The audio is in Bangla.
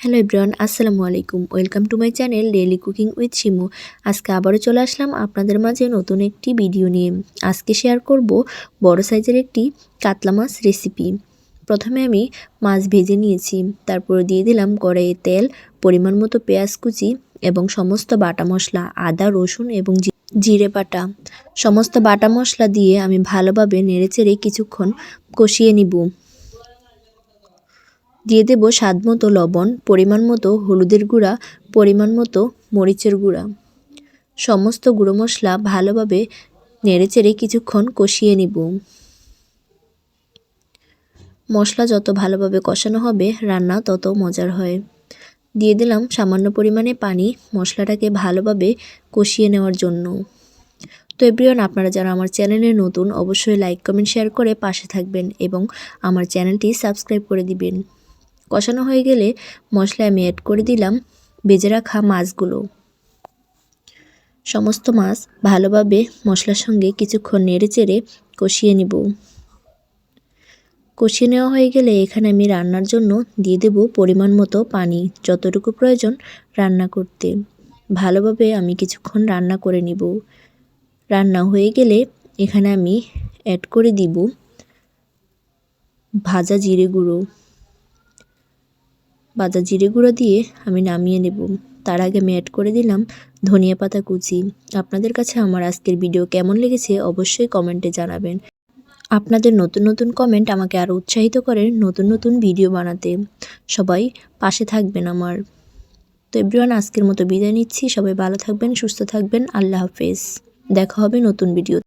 হ্যালো এভরিওয়ান, আসসালামু আলাইকুম। Welcome to my channel daily cooking with Shimu. আজকে আবারও চলে আসলাম আপনাদের মাঝে নতুন একটি ভিডিও নিয়ে। আজকে শেয়ার করব বড় সাইজের একটি কাতলা মাছ রেসিপি। প্রথমে আমি মাছ ভেজে নিয়েছি, তারপরে দিয়ে দিলাম কড়াইয়ে তেল, পরিমাণ মতো পেঁয়াজ কুচি এবং সমস্ত বাটা মশলা, আদা, রসুন এবং জিরে বাটা। সমস্ত বাটা মশলা দিয়ে আমি ভালোভাবে নেড়েচেড়ে কিছুক্ষণ কষিয়ে নিব। দিয়ে দেব স্বাদ মতো লবণ, পরিমাণ মতো হলুদের গুঁড়া, পরিমাণ মতো মরিচের গুঁড়া। সমস্ত গুঁড়ো মশলা ভালোভাবে নেড়েচেড়ে কিছুক্ষণ কষিয়ে নিব। মশলা যত ভালোভাবে কষানো হবে, রান্না তত মজার হয়। দিয়ে দিলাম সামান্য পরিমাণে পানি মশলাটাকে ভালোভাবে কষিয়ে নেওয়ার জন্য। তো এভরিওয়ান, আপনারা যারা আমার চ্যানেলে নতুন, অবশ্যই লাইক, কমেন্ট, শেয়ার করে পাশে থাকবেন এবং আমার চ্যানেলটি সাবস্ক্রাইব করে দিবেন। কষানো হয়ে গেলে মশলা আমি অ্যাড করে দিলাম। বেজে রাখা মাছগুলো। সমস্ত মাছ ভালোভাবে মশলার সঙ্গে কিছুক্ষণ নেড়ে চেড়ে কষিয়ে নিব। কষিয়ে নেওয়া হয়ে গেলে এখানে আমি রান্নার জন্য দিয়ে দেব পরিমাণ মতো পানি, যতটুকু প্রয়োজন রান্না করতে। ভালোভাবে আমি কিছুক্ষণ রান্না করে নিব। রান্না হয়ে গেলে এখানে আমি অ্যাড করে দিব ভাজা জিরে গুঁড়ো। বাজা জিরে গুঁড়ো দিয়ে আমি নামিয়ে নেব। তার আগে আমি অ্যাড করে দিলাম ধনিয়া পাতা কুচি। আপনাদের কাছে আমার আজকের ভিডিও কেমন লেগেছে অবশ্যই কমেন্টে জানাবেন। আপনাদের নতুন নতুন কমেন্ট আমাকে আরও উৎসাহিত করে নতুন নতুন ভিডিও বানাতে। সবাই পাশে থাকবেন আমার। তো এভরিওয়ান আজকের মতো বিদায় নিচ্ছি। সবাই ভালো থাকবেন, সুস্থ থাকবেন। আল্লাহ হাফেজ। দেখা হবে নতুন ভিডিও